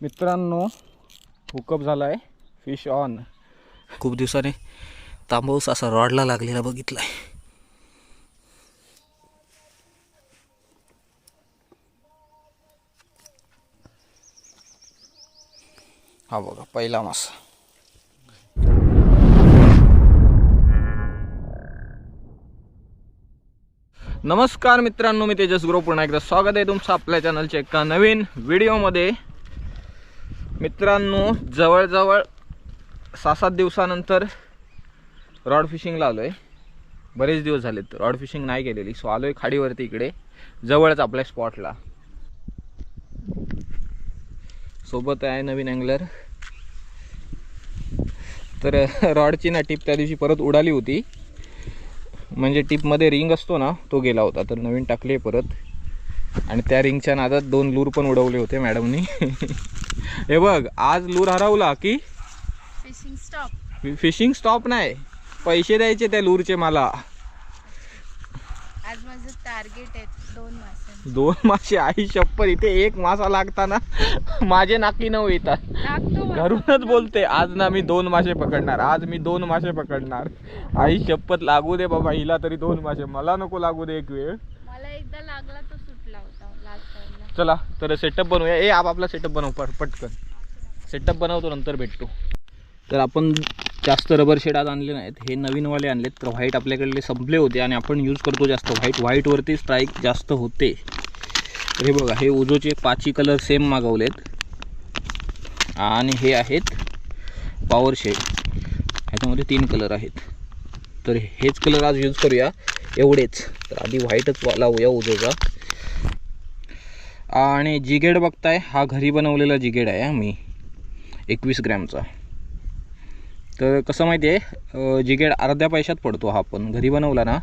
मित्रांनो हुकअप झाला आहे फिश ऑन खूप दिवसाने तांबूस असा रॉडला लागलेला बघितलाय. हा बघा पहिला मासा. नमस्कार मित्रांनो मी तेजस गुरु पुन्हा एकदा स्वागत आहे तुमचं आपल्या चॅनलच्या एका नवीन व्हिडिओमध्ये मित्रांनो जवळजवळ सहा सात दिवसानंतर रॉड फिशिंगला आलो आहे बरेच दिवस झालेत रॉड फिशिंग नाही केलेली सो आलो आहे खाडीवरती इकडे जवळच आपल्या स्पॉटला सोबत आहे नवीन अँगलर तर रॉडची ना टीप त्या दिवशी परत उडाली होती. म्हणजे टीपमध्ये रिंग असतो ना तो गेला होता तर नवीन टाकली आहे परत. आणि त्या रिंगच्या नादात दोन लूर पण उडवले होते मॅडमनी. हे बघ आज लूर हरवला की फिशिंग स्टॉप फिशिंग स्टॉप नाही पैसे द्यायचे त्या लूरचे मला. आज माझं टार्गेट आहे दोन मासे. दोन मासे आई शप्पर इथे एक मासा लागताना माझे नाकी नऊ येतात. घरूनच बोलते आज ना मी दोन मासे पकडणार आज मी दोन मासे पकडणार. आई शपथ लागू दे बाबा हिला तरी दोन मासे मला नको लागू दे एक वेळ. मला एकदा लागला तो सुटला होता लास्ट टाइमला चला तर सेटअप बनवूया. ए आपापला सेटअप बनव पटकन. सेटअप बनवतो नंतर भेटतो. तर आपण जास्त रबर शेड आज आणले नाहीत. हे नवीनवाले आणलेत तर व्हाईट आपल्याकडले संपले होते आणि आपण यूज करतो जास्त. व्हाईट व्हाईटवरती स्ट्राईक जास्त होते. तर हे बघा हे उजोचे पाची कलर सेम मागवलेत. आणि हे आहेत पॉवर शेड ह्याच्यामध्ये तीन कलर आहेत. तर हेच कलर आज यूज करूया. एवढेच. तर आधी व्हाईटच लावूया उजोचा आणि जिगेड बघताय हा घरी बनवलेला जिगेड आहे मी. एकवीस ग्रॅमचा तर कसं माहिती आहे जिगेड अर्ध्या पैशात पडतो हा पण. घरी बनवला ना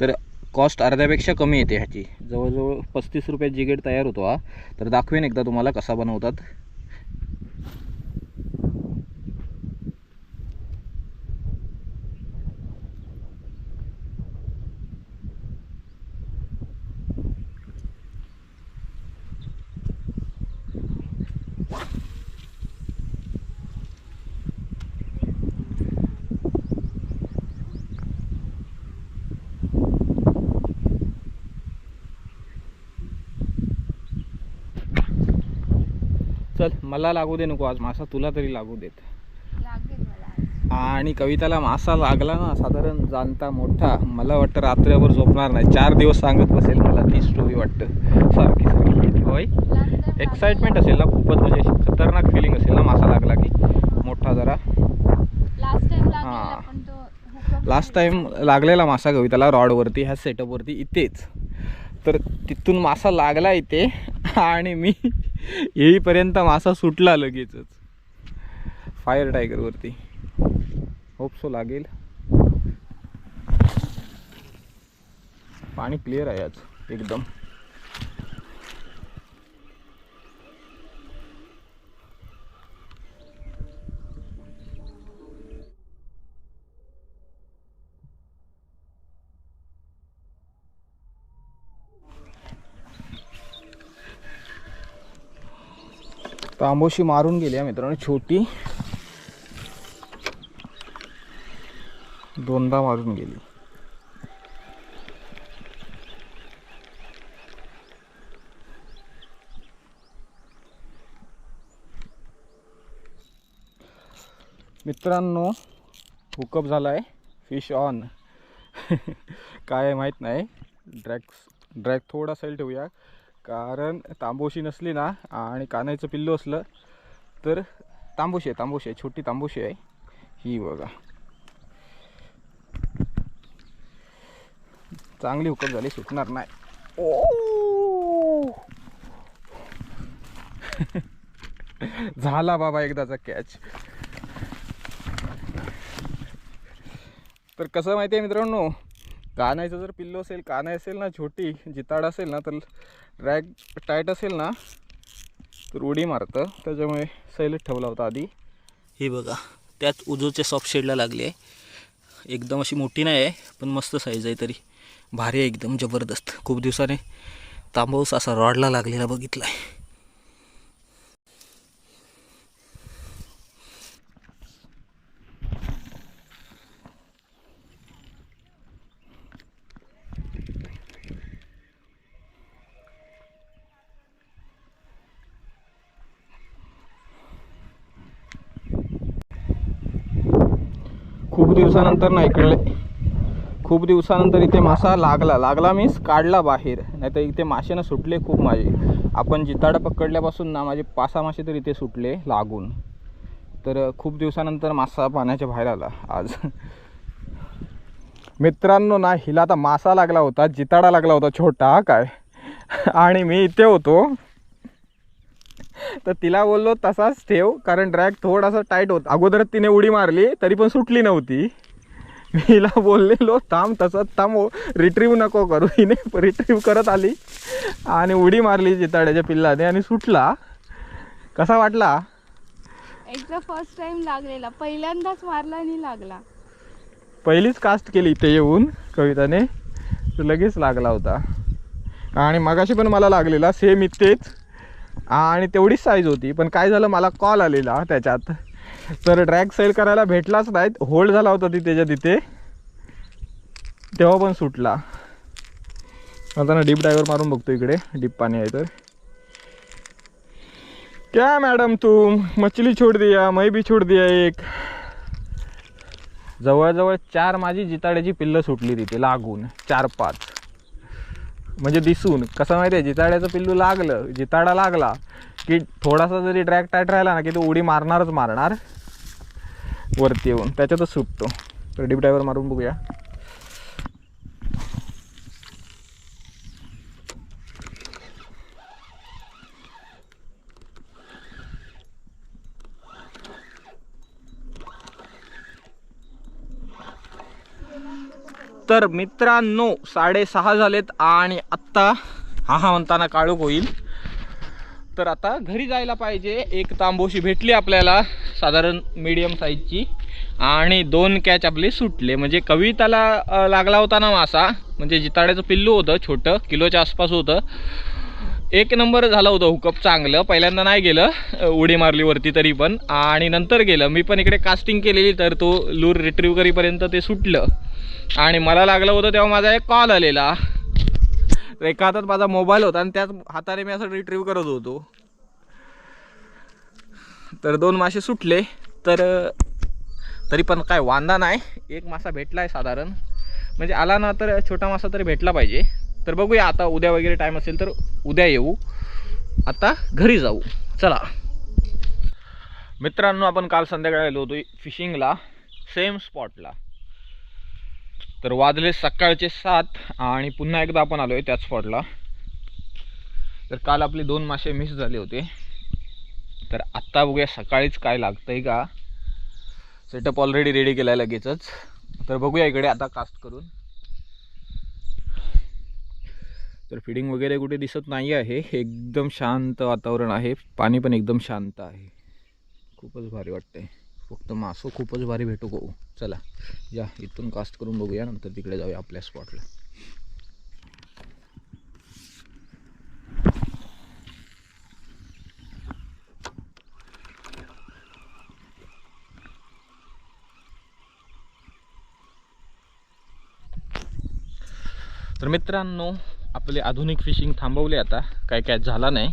तर कॉस्ट अर्ध्यापेक्षा कमी येते ह्याची. जवळजवळ पस्तीस रुपयात जिगेड तयार होतो हा. तर दाखवेन एकदा तुम्हाला कसा बनवतात. चल मला लागू दे नको आज मासा तुला तरी लागू देत. आणि कविताला मासा लागला ना साधारण जाणता मोठा मला वाटतं रात्रभर झोपणार नाही. चार दिवस सांगत बसेल मला ती स्टोरी वाटतं. सारखी सारखी होय? एक्साइटमेंट असेल ना खूपच म्हणजे अशी खतरनाक फिलिंग असेल ना मासा लागला की. मोठा जरा. हा. लास्ट टाइम लागलेला मासा कविताला रॉडवरती ह्या सेटअपवरती इथेच. तर तिथून मासा लागला इथे. आणि मी येईपर्यंत मासा सुटला लगेचच. फायर टायगरवरती होप सो लागेल. पाणी क्लिअर आहे आज एकदम. तांबोशी मारून गेली आहे मित्रांनो. छोटी दोनदा मारून गेली. मित्रांनो हुकअप झाला आहे फिश ऑन काय माहीत नाही. ड्रॅग ड्रॅग थोडा सैल ठेवूया. कारण तांबोशी नसली ना आणि कानायचं पिल्लू असलं तर तांबोशी आहे तांबोशी आहे छोटी तांबोशी आहे. ही बघा. चांगली हुकअप झाली सुटणार नाही. ओ झाला बाबा एकदाचा कॅच तर कसं माहिती आहे मित्रांनो? कानायचं जर पिल्लो असेल कानाय असेल ना छोटी जिताड असेल ना तर ड्रॅग टाईट असेल ना तर उडी मारतं. त्याच्यामुळे सैलच ठेवला होता आधी. हे बघा त्यात उजूच्या सॉफ्ट शेडला लागली आहे. एकदम अशी मोठी नाही आहे पण मस्त साईज आहे तरी. भारी आहे एकदम जबरदस्त. खूप दिवसाने तांबूस असा रॉडला लागलेला बघितला आहे खूप दिवसानंतर ना इकडे. खूप दिवसानंतर इथे मासा लागला. लागला मीन्स काढला बाहेर. नाही तर इथे मासे ना सुटले खूप माझे. आपण जिताडं पकडल्यापासून ना माझे पाच सहा मासे तर इथे सुटले लागून. तर खूप दिवसानंतर मासा पाण्याच्या बाहेर आला आज. मित्रांनो ना हिला आता मासा लागला होता जिताडा लागला होता छोटा काय? आणि मी इथे होतो. तर तिला बोललो तसाच ठेव कारण ड्रॅग थोडासा टाईट होता. अगोदरच तिने उडी मारली तरी पण सुटली नव्हती. मी हिला बोललेलो थांब तसंच थांब रिट्रीव नको करू. हिने रिट्रीव करत आली आणि उडी मारली जिताड्याच्या पिल्लाने आणि सुटला. कसा वाटला? एकदा फर्स्ट टाइम लागलेला. पहिल्यांदाच मारला आणि लागला. पहिलीच कास्ट केली इथे येऊन कविताने. लगेच लागला होता. आणि मगाशी पण मला लागलेला. सेम इथेच. आणि तेवढीच साईज होती. पण काय झालं मला कॉल आलेला त्याच्यात. तर ड्रॅग सेल करायला भेटलाच नाहीत. होल्ड झाला होता ती त्याच्या तिथे. तेव्हा पण सुटला. आता ना डीप डायव्हर मारून बघतो इकडे. डीप पाणी आहे तर. क्या मॅडम तू मछली छोड़ दिया मै बी छोड़ दिया एक. जवळजवळ चार माझी जिताड्याची पिल्लं सुटली तिथे लागून. चार पाच म्हणजे दिसून. कसं माहिती आहे जिताड्याचं पिल्लू लागलं जिताडा लागला की थोडासा जरी ड्रॅग टाईट राहिला ना की तो उडी मारणारच मारणार. वरती येऊन त्याच्यातच सुटतो. तर डीप ड्रायव्हर मारून बघूया. तर मित्रांनो साडेसहा झालेत आणि आत्ता हा हा म्हणताना काळोख होईल. तर आता घरी जायला पाहिजे. एक तांबोशी भेटली आपल्याला साधारण मीडियम साईजची आणि दोन कॅच आपले सुटले. म्हणजे कविताला लागला होता ना मासा. म्हणजे जिताड्याचं पिल्लू होतं छोटं किलोच्या आसपास होतं. एक नंबर झालं होतं हुकअप चांगलं. पहिल्यांदा नाही गेलं उडी मारली वरती तरी पण. आणि नंतर गेलं. मी पण इकडे कास्टिंग केलेली तर तो लूर रिट्रीव करीपर्यंत ते सुटलं. आणि मला लागलं होतं तेव्हा माझा एक कॉल आलेला. तर एका हातात माझा मोबाईल होता आणि त्याच हाताने मी असं रिट्रीव्ह करत होतो. तर दोन मासे सुटले. तर तरी पण काय वांदा नाही. एक मासा भेटला आहे साधारण. म्हणजे आला ना तर छोटा मासा तरी भेटला पाहिजे. तर बघूया आता उद्या वगैरे टाईम असेल तर उद्या येऊ. आता घरी जाऊ. चला. मित्रांनो आपण काल संध्याकाळी आलो होतो फिशिंगला सेम स्पॉटला तर वाजले सकाळचे सात आणि पुन्हा एकदा आपण आलो आहे त्याच स्पॉटला तर काल आपले दोन मासे मिस झाले होते. तर आत्ता बघूया सकाळीच काय लागतंय का. सेटअप ऑलरेडी रेडी केला आहे लगेचच. तर बघूया इकडे आता कास्ट करून. तर फिडिंग वगैरे कुठे दिसत नाही आहे. एकदम शांत वातावरण आहे. पाणी पण एकदम शांत आहे. खूपच भारी वाटतंय. फक्त मासं खूपच भारी भेटू गो. चला या इथून कास्ट करून बघूया नंतर तिकडे जाऊया आपल्या स्पॉटला तर मित्रांनो आपले आधुनिक फिशिंग थांबवले आता. काय काय झाला नाही.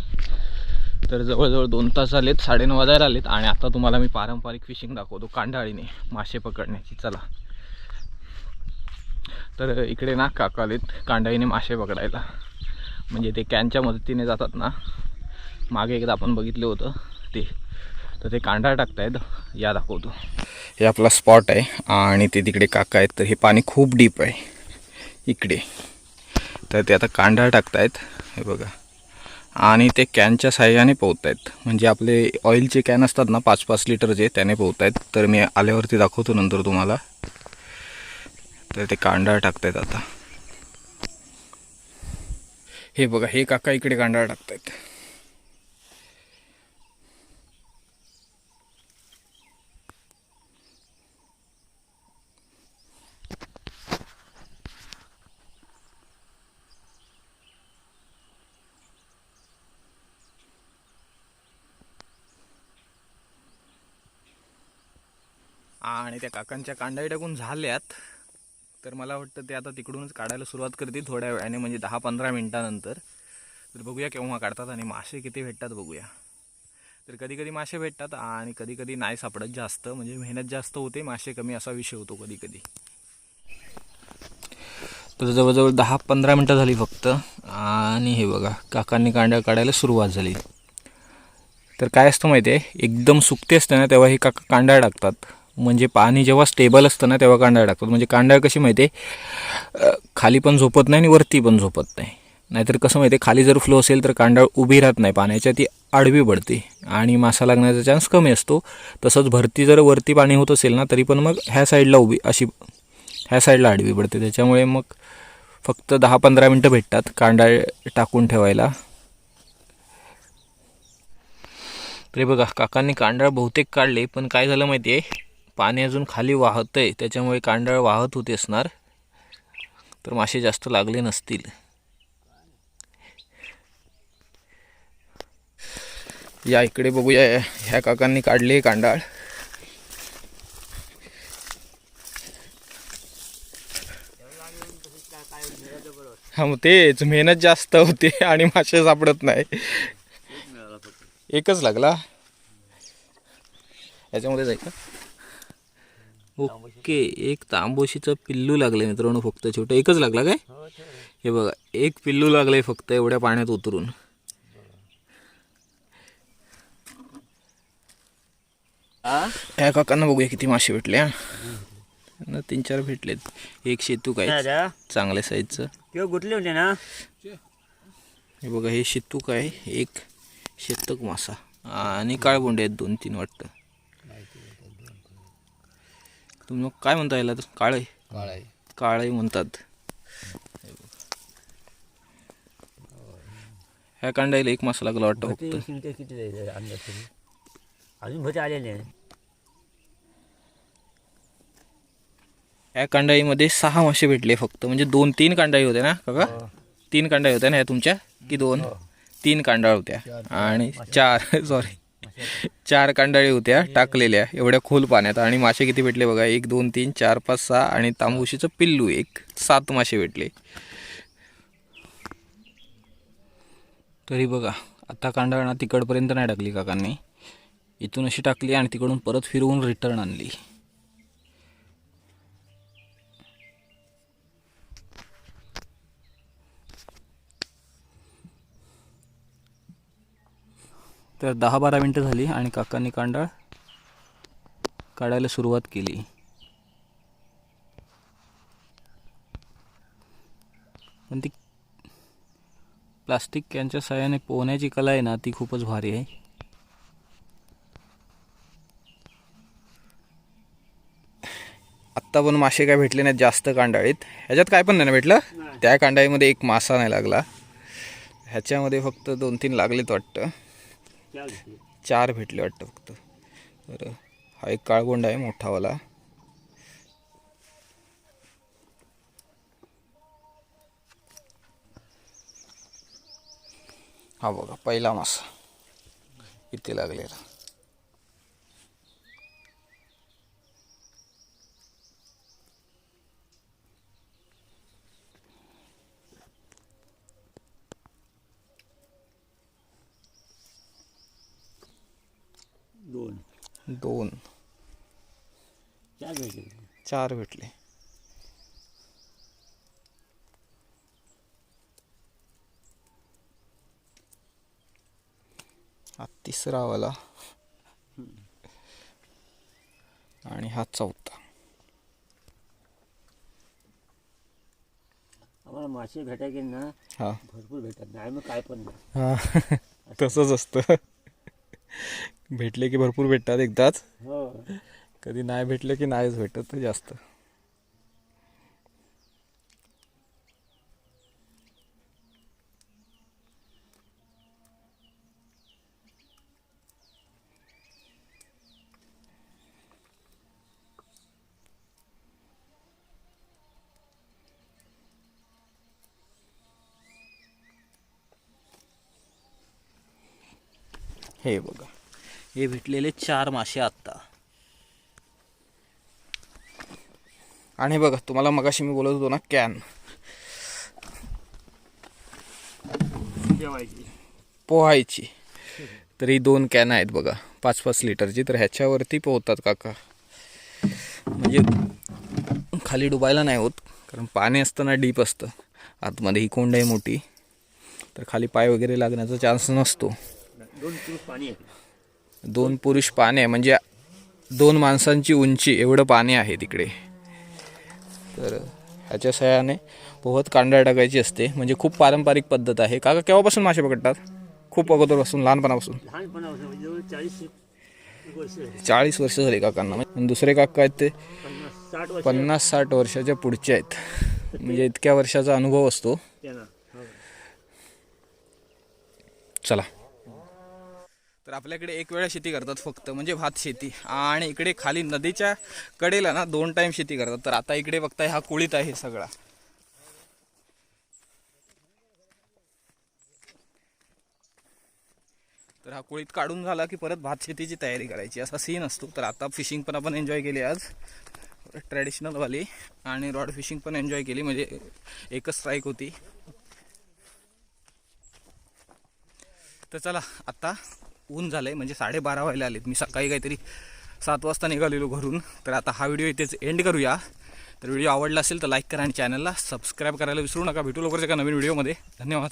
तर जवळजवळ दोन तास झालेत साडेनऊ वाजायला आलेत आणि आता तुम्हाला मी पारंपरिक फिशिंग दाखवतो कांडाळीने मासे पकडण्याची. चला. तर इकडे ना काका आलेत कांडाळीने मासे पकडायला. म्हणजे ते कॅनच्या मदतीने जातात ना. मागे एकदा आपण बघितलं होतं ते. तर ते कांडाळ टाकतायत. या दाखवतो. हे आपला स्पॉट आहे आणि ते तिकडे काका आहेत. तर हे पाणी खूप डीप आहे. इकडे. तर ते आता कांडाळ टाकतायत. हे बघा. आणि ते कॅनच्या साह्याने आहेत म्हणजे आपले ऑइलचे कॅन असतात ना पाच पाच लिटरचे त्याने पोहत आहेत तर मी आल्यावरती दाखवतो नंतर तुम्हाला. तर ते कांडाळ टाकतायत आता. हे बघा हे काका इकडे कांडाळ टाकतायत. आणि त्या काकांच्या कांडाई टाकून झाल्यात. तर मला वाटतं ते आता तिकडूनच काढायला सुरुवात करतील थोड्या वेळाने म्हणजे दहा पंधरा मिनटानंतर. तर बघूया केव्हा काढतात आणि मासे किती भेटतात बघूया. तर कधी कधी मासे भेटतात आणि कधी कधी नाही सापडत जास्त म्हणजे मेहनत जास्त होते मासे कमी असा विषय होतो कधी कधी तर जवळजवळ दहा पंधरा मिनटं झाली फक्त. आणि हे बघा काकांनी कांड्या काढायला सुरुवात झाली. तर काय असतं माहिती आहे एकदम सुकते असते ना तेव्हा हे काका कांड्या टाकतात. म्हणजे पाणी जेव्हा स्टेबल असतं ना तेव्हा कांडाळ टाकतात. म्हणजे कांडाळ कशी माहिती आहे खाली पण झोपत नाही आणि वरती पण झोपत नाही. नाहीतर कसं माहिती आहे खाली जर फ्लो असेल तर कांडाळ उभी राहत नाही. पाण्याच्या ती आडवी पडते आणि मासा लागण्याचा चान्स कमी असतो. तसंच भरती जर वरती पाणी होत असेल ना तरी पण मग ह्या साईडला उभी अशी ह्या साईडला आडवी पडते. त्याच्यामुळे मग फक्त दहा पंधरा मिनटं भेटतात कांडाळ टाकून ठेवायला. तरी बघा काकांनी कांडाळ बहुतेक काढले पण काय झालं माहिती आहे पाणी अजून खाली वाहत आहे त्याच्यामुळे कांडाळ वाहत होते असणार. तर मासे जास्त लागले नसतील. या इकडे बघूया ह्या काकांनी काढले कांडाळ. हा मग तेच मेहनत जास्त होते आणि मासे सापडत नाही. एकच लागला. याच्यामध्ये आहे का ओके एक तांबोशीचं पिल्लू लागलं मित्रांनो फक्त छोटं एकच लागला काय? हे बघा एक पिल्लू लागलंय फक्त एवढ्या पाण्यात उतरून. ह्या काकांना बघूया किती मासे भेटले हा. ना तीन चार भेटलेत. एक शेतू काय? चांगल्या साईजचं गुटले होते ना. हे बघा हे शेतूक आहे एक शेतक मासा. आणि काळबोंडे आहेत दोन तीन वाटतं. तुम्ही मग काय म्हणता याला? काळे काळा काळे म्हणतात. ह्या कांडायला एक मासा लागला वाटतं फक्त. शिंगटे किती जायचे अंदाज तरी अजून भरती आलेले नाही ह्या कांडाईमध्ये सहा मासे भेटले फक्त. म्हणजे दोन तीन कांडाई होत्या ना काका? तीन कांडाई होत्या ना ह्या तुमच्या? की दोन? तीन कांडाळ होत्या. आणि चार सॉरी चार कांडाळी होत्या टाकलेल्या एवढ्या खोल पाण्यात. आणि मासे किती भेटले बघा? एक दोन तीन चार पाच सहा आणि तांबुशीचं पिल्लू एक. सात मासे भेटले. तरी बघा आता कांडाळ ना तिकडपर्यंत नाही टाकली काकांनी. इथून अशी टाकली आणि तिकडून परत फिरवून रिटर्न आणली. तर दहा बारा मिनटं झाली आणि काकांनी कांडाळ काढायला सुरुवात केली. पण ती प्लास्टिक कॅनच्या साह्याने पोहण्याची कला आहे ना ती खूपच भारी आहे. आत्ता पण मासे काय भेटले नाहीत जास्त कांडाळीत. ह्याच्यात काय पण नाही ना भेटलं? त्या कांडाळीमध्ये एक मासा नाही लागला. ह्याच्यामध्ये फक्त दोन तीन लागलेत वाटतं. चार भेटले वाटतं फक्त. तर हा एक काळगोंड आहे मोठावाला. हा बघा पहिला मासा. इथे लागलेला दोन दोन चार भेटले चार भेटले. हा तिसरा वाला. आणि हा चौथा. आम्हाला मासे भेटायचे ना हा. भरपूर भेटतात. नाही मग काय पण नाही. हा. तसंच असतं. भेटले की भरपूर भेटतात एकदाच. हो. कधी नाही भेटले की नाहीच भेटत जास्त. हे बघा. हे भेटलेले चार मासे आत्ता. आणि बघा तुम्हाला मगाशी मी बोलत होतो ना कॅन पोहायची. तर ही दोन कॅन आहेत बघा पाच पाच लिटरची. तर ह्याच्यावरती पोहतात काका. म्हणजे खाली डुबायला नाही होत कारण पाणी असताना डीप असतं. आतमध्ये ही कोंड आहे मोठी. तर खाली पाय वगैरे लागण्याचा चान्स नसतो. दोन किलो पाणी आहे. दोन पुरुष पाणी आहे. म्हणजे दोन माणसांची उंची एवढं पाणी आहे तिकडे. तर ह्याच्या सहाय्याने पोहत कांदा टाकायची असते. म्हणजे खूप पारंपरिक पद्धत आहे. काका केव्हापासून मासे पकडतात? खूप अगोदरपासून लहानपणापासून. म्हणजे चाळीस वर्ष झाली. काकांना. दुसरे काका आहेत ते पन्नास साठ वर्षाच्या पुढचे आहेत. म्हणजे इतक्या वर्षाचा अनुभव असतो. हो. चला. तर आपल्याकडे एक वेळा शेती करतात फक्त म्हणजे भात शेती. आणि इकडे खाली नदीच्या कडेला ना दोन टाईम शेती करतात. तर आता इकडे बघताय हा कुळीत आहे सगळा. तर हा कुळीत काढून झाला की परत भात शेतीची तयारी करायची. असा सीन असतो. तर आता फिशिंग पण आपण एन्जॉय केली आज. ट्रॅडिशनलवाली आणि रॉड फिशिंग पण एन्जॉय केली. म्हणजे एकच स्ट्राईक होती. तर चला आता ऊन झालं आहे म्हणजे साडेबारा व्हायला आलेत. मी सकाळी काहीतरी सात वाजता निघालेलो घरून. तर आता हा व्हिडिओ इथेच एंड करूया. तर व्हिडिओ आवडला असेल तर लाईक करा आणि चॅनलला सबस्क्राईब करायला विसरू नका. भेटू लवकरच एका नवीन व्हिडिओमध्ये. धन्यवाद.